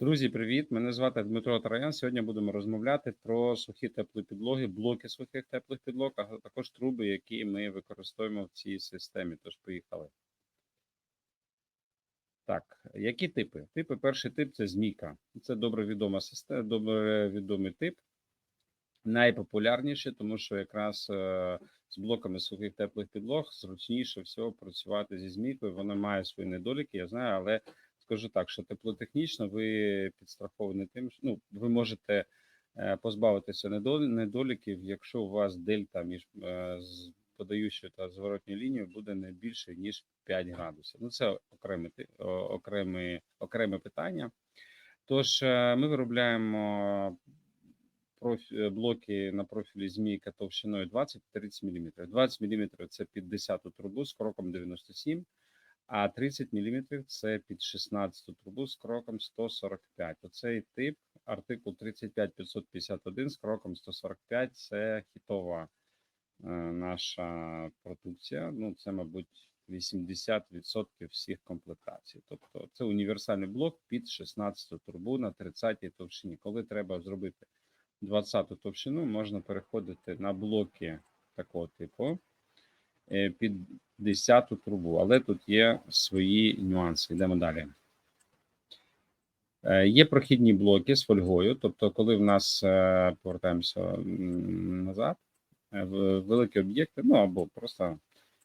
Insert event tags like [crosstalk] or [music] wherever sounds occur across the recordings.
Друзі, привіт! Мене звати Дмитро Троян. Сьогодні будемо розмовляти про сухі теплі підлоги, блоки сухих теплих підлог, а також труби, які ми використовуємо в цій системі. Тож поїхали. Так, які типи? Типи, перший тип це змійка. Це добре відома система, добре відомий тип. Найпопулярніший, тому що якраз е, з блоками сухих теплих підлог зручніше всього працювати зі змійкою. Вона має свої недоліки, я знаю, але скажу так, що теплотехнічно ви підстраховані тим, що ну, ви можете е, позбавитися недоліків, якщо у вас дельта між е, подаючою та зворотньою лінією буде не більше ніж 5 градусів. Ну це окреме окреме, окреме питання. Тож е, ми виробляємо профі- блоки на профілі змійка товщиною 20-30 мм. 20 мм це під 10 трубу з кроком 97 а 30 мм це під 16 трубу з кроком 145. Оцей тип, артикул 35551 з кроком 145 це хітова е, наша продукція. Ну, це, мабуть, 80% всіх комплектацій. Тобто це універсальний блок під 16 трубу на 30 товщині. Коли треба зробити 20 товщину, можна переходити на блоки такого типу під 10 трубу, але тут є свої нюанси. Йдемо далі. Е, Є прохідні блоки з фольгою, тобто, коли в нас е, повертаємося назад, е, в великі об'єкти, ну або просто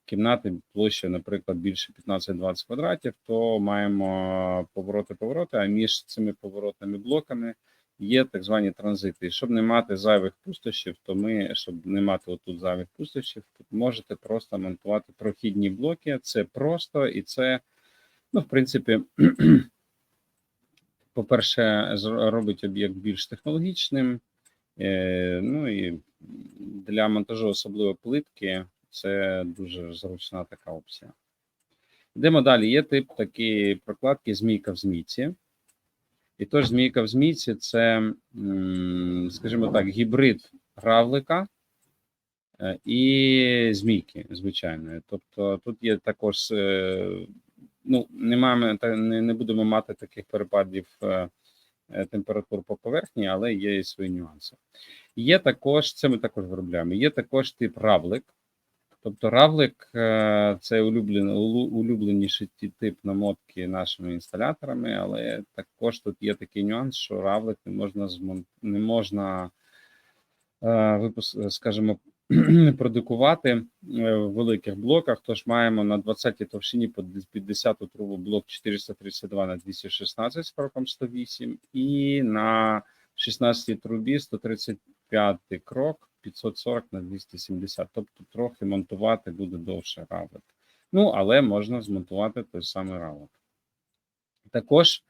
кімнати площею, наприклад, більше 15-20 квадратів, то маємо повороти-повороти, а між цими поворотними блоками є так звані транзити. І щоб не мати зайвих пустощів, то ми, щоб не мати отут зайвих пустощів, можете просто монтувати прохідні блоки. Це просто і це, ну, в принципі, [clears throat] по-перше, робить об'єкт більш технологічним. Е, ну і для монтажу, особливо плитки, це дуже зручна така опція. Йдемо далі. Є тип такі прокладки змійка в змійці. І тож змійка в змійці це, скажімо так, гібрид гравлика е, і змійки звичайної. Тобто тут є також, е, ну, не, та не, будемо мати таких перепадів е, температур по поверхні, але є і свої нюанси. Є також, це ми також виробляємо, є також тип равлик. Тобто равлик е, це улюблений, улюбленіший тип намотки нашими інсталяторами, але також тут є такий нюанс, що равлик не можна змон... не можна е, скажімо, [clears throat] продукувати е, в великих блоках. Тож маємо на 20 товщині під 10 трубу блок 432 на 216 з кроком 108 і на 16 трубі 135 крок 540 на 270. Тобто трохи монтувати буде довше равлик. Ну, але можна змонтувати той самий равлик. Також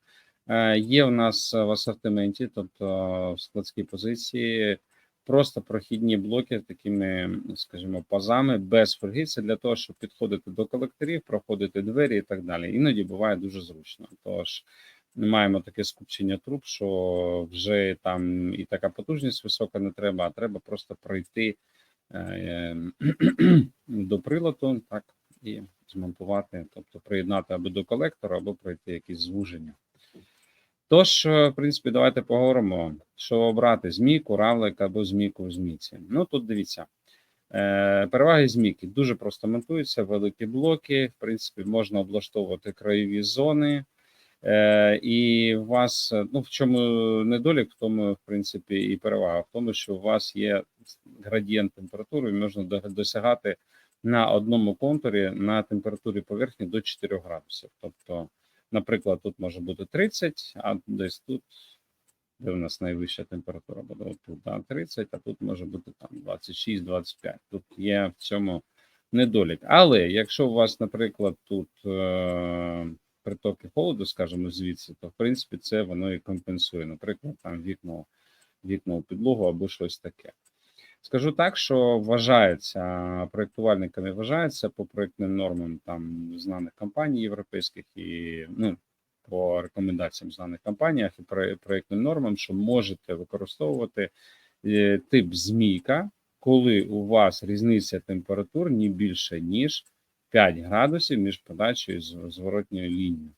е, є у нас в асортименті, тобто в складській позиції, просто прохідні блоки такими, скажімо, пазами без фольги. Це для того, щоб підходити до колекторів, проходити двері і так далі. Іноді буває дуже зручно. Тож ми маємо таке скупчення труб, що вже там і така потужність висока не треба, а треба просто пройти е, [clears throat] до приладу, так, і змонтувати, тобто приєднати або до колектора, або пройти якісь звуження. Тож, е, в принципі, давайте поговоримо, що обрати змійку, равлик або змійку в змійці. Ну тут дивіться. Е, Переваги змійки дуже просто монтуються, великі блоки. В принципі, можна облаштовувати краєві зони. Е, і у вас е, ну в чому недолік, в тому, в принципі, і перевага в тому, що у вас є градієнт температури, і можна досягати на одному контурі на температурі поверхні до 4 градусів. Тобто, наприклад, тут може бути 30, а десь тут, де у нас найвища температура буде тут, да, 30, а тут може бути там 26-25. Тут є в цьому недолік. Але якщо у вас, наприклад, тут е, притоки холоду, скажімо, звідси, то в принципі це воно і компенсує. Наприклад, там вікно, вікно у підлогу або щось таке. Скажу так, що вважається проєктувальниками, вважається по проєктним нормам там знаних компаній європейських і ну по рекомендаціям знаних компаніях і про- проєктним нормам, що можете використовувати е, тип змійка, коли у вас різниця температур не більше ніж 5 градусів між подачею і зворотньою лінією.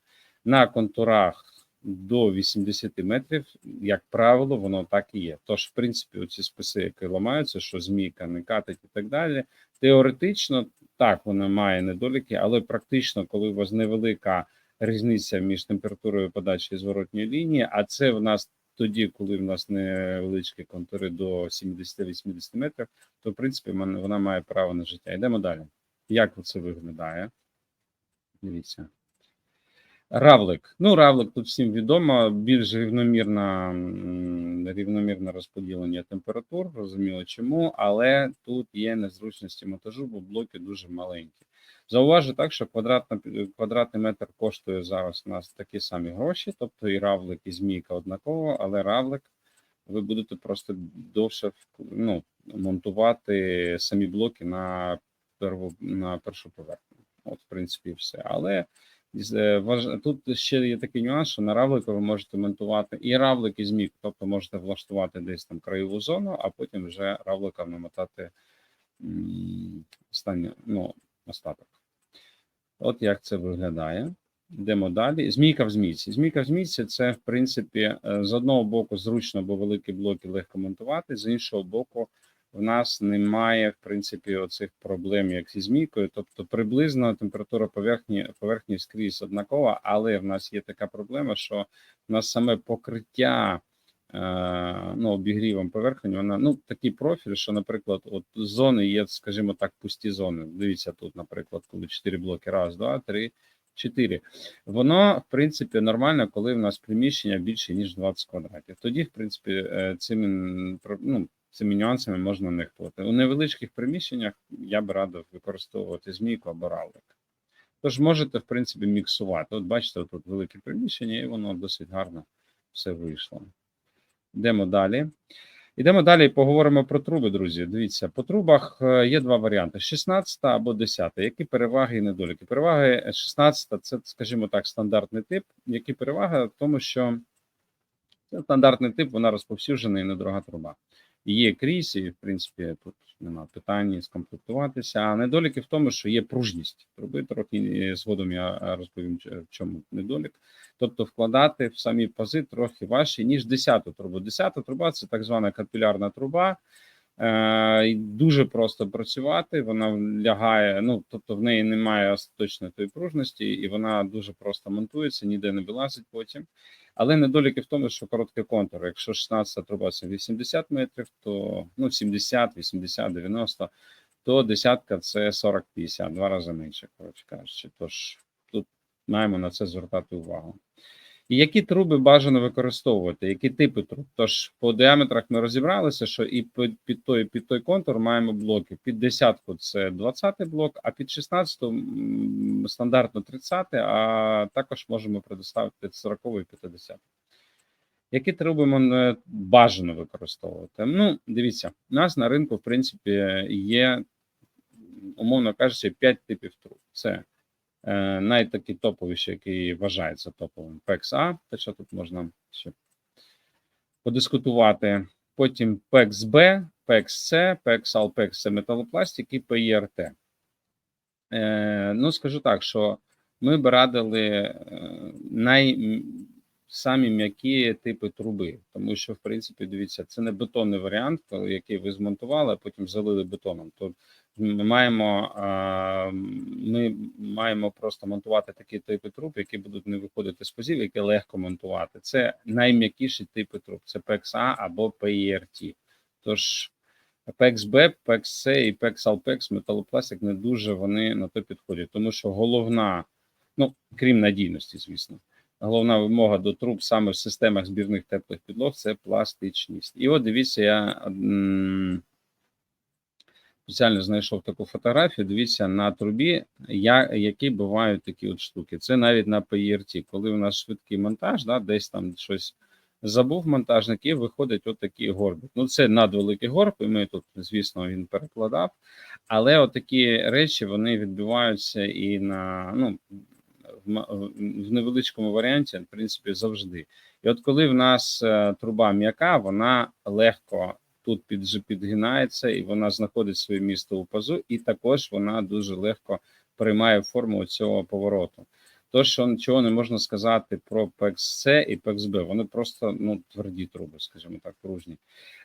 На контурах до 80 метрів, як правило, воно так і є. Тож, в принципі, оці списи, які ламаються, що змійка не катить і так далі. Теоретично так воно має недоліки, але практично, коли у вас невелика різниця між температурою подачі і зворотньої лінії, а це в нас тоді, коли в нас невеличкі контури до 70-80 метрів, то в принципі вона вона має право на життя. Йдемо далі. Як це виглядає? Дивіться. Равлик. Ну, равлик тут всім відомо, більш рівномірна, рівномірне розподілення температур, розуміло чому, але тут є незручності монтажу, бо блоки дуже маленькі. Зауважу так, що квадратна, квадратний метр коштує зараз у нас такі самі гроші, тобто і равлик, і змійка однаково, але равлик ви будете просто довше ну, монтувати самі блоки на перву, на першу поверхню. От, в принципі, все. Але Е, Тут ще є такий нюанс, що на равлику ви можете монтувати і равлик, і змійку, тобто можете влаштувати десь там краєву зону, а потім вже равликом намотати останнє, ну, остаток. От як це виглядає. Йдемо далі. Змійка в змійці. Змійка в змійці це, в принципі, е, з одного боку зручно, бо великі блоки легко монтувати, з іншого боку, в нас немає в принципі оцих проблем, як зі змійкою. Тобто, приблизно температура поверхні поверхні скрізь однакова, але в нас є така проблема, що в нас саме покриття е, ну, обігрівом поверхні, вона ну такий профіль, що, наприклад, от зони є, скажімо так, пусті зони. Дивіться тут, наприклад, коли 4 блоки, раз, два, три. 4. Воно, в принципі, нормально, коли в нас приміщення більше, ніж 20 квадратів. Тоді, в принципі, е, цим ну, цими нюансами можна нехтувати. У невеличких приміщеннях я б радив використовувати змійку або равлик. Тож можете, в принципі, міксувати. От бачите, тут велике приміщення, і воно досить гарно все вийшло. Йдемо далі. Йдемо далі і поговоримо про труби, друзі. Дивіться, по трубах е, є два варіанти: 16 або 10. Які переваги і недоліки? Переваги 16 це, скажімо так, стандартний тип. Які переваги в тому, що це стандартний тип, вона розповсюджена і недорога труба є крізь, і в принципі тут нема питань скомплектуватися. А недоліки в тому, що є пружність труби. Трохи згодом я розповім, в чому недолік. Тобто вкладати в самі пази трохи важче, ніж 10-ту трубу. 10-та труба це так звана капілярна труба. Е, Дуже просто працювати, вона лягає, ну тобто в неї немає остаточної тої пружності, і вона дуже просто монтується, ніде не вилазить потім. Але недоліки в тому, що короткий контур. Якщо 16 труба це 80 метрів, то ну 70, 80, 90, то десятка це 40-50, два рази менше, коротше кажучи. Тож тут маємо на це звертати увагу. І які труби бажано використовувати, які типи труб? Тож по діаметрах ми розібралися, що і під, під той під той контур маємо блоки. Під десятку це 20 блок, а під 16 стандартно 30, а також можемо предоставити 40 і 50. Які труби бажано використовувати? Ну, дивіться, у нас на ринку, в принципі, є, умовно кажучи, 5 типів труб. Це Е, найтакі топовіші, які вважаються топовим PEX-A, те, що тут можна ще подискутувати. Потім PEX-B, PEX-C, PEX-AL, PEX це металопластик і PIRT. Е, ну, скажу так, що ми б радили е, най самі м'які типи труби, тому що, в принципі, дивіться, це не бетонний варіант, який ви змонтували, а потім залили бетоном. То ми маємо ми маємо просто монтувати такі типи труб, які будуть не виходити з позів, які легко монтувати. Це найм'якіші типи труб. Це PEX-A або PERT. Тож PEX-B, PEX-C і PEX-ALPEX, металопластик не дуже вони на то підходять, тому що головна, ну крім надійності, звісно головна вимога до труб саме в системах збірних теплих підлог це пластичність. І от дивіться, я спеціально знайшов таку фотографію. Дивіться на трубі, я, які бувають такі от штуки. Це навіть на PRT, коли у нас швидкий монтаж, да, десь там щось. Забув монтажник і виходить от такий горбик. Ну, це надвеликий горб, і ми тут, звісно, він перекладав. Але отакі речі вони відбуваються і на ну, в невеличкому варіанті, в принципі, завжди. І от коли в нас е, труба м'яка, вона легко тут під, підгинається і вона знаходить своє місто у пазу, і також вона дуже легко приймає форму цього повороту. То, що чого не можна сказати про PEX-C і PEX-B, вони просто ну, тверді труби, скажімо так, пружні.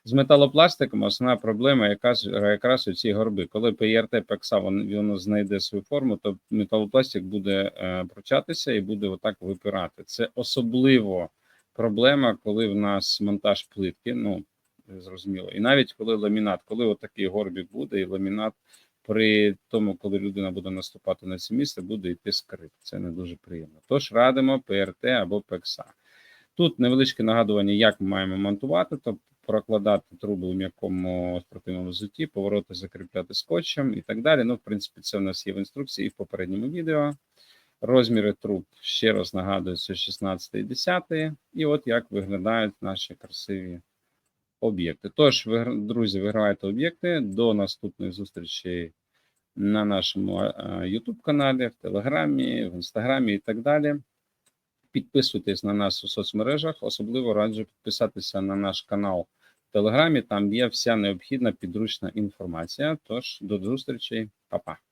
З металопластиком основна проблема, яка якраз у ці горби. Коли PRT PEXA воно, воно знайде свою форму, то металопластик буде е, пручатися і буде отак випирати. Це особливо проблема, коли в нас монтаж плитки. Ну зрозуміло, і навіть коли ламінат, коли отакий горбик буде, і ламінат при тому, коли людина буде наступати на це місце, буде йти скрит. Це не дуже приємно. Тож радимо ПРТ або ПЕКСА. Тут невеличке нагадування, як ми маємо монтувати, тобто прокладати труби у м'якому спортивному взутті, повороти закріпляти скотчем і так далі. Ну, в принципі, це в нас є в інструкції і в попередньому відео. Розміри труб ще раз нагадую, це 16 і 10. І от як виглядають наші красиві об'єкти. Тож, друзі, вигравайте об'єкти. До наступних зустрічей на нашому е, YouTube каналі, в Телеграмі, в Інстаграмі і так далі. Підписуйтесь на нас у соцмережах. Особливо раджу підписатися на наш канал в Телеграмі. Там є вся необхідна підручна інформація. Тож до зустрічі, Па-па.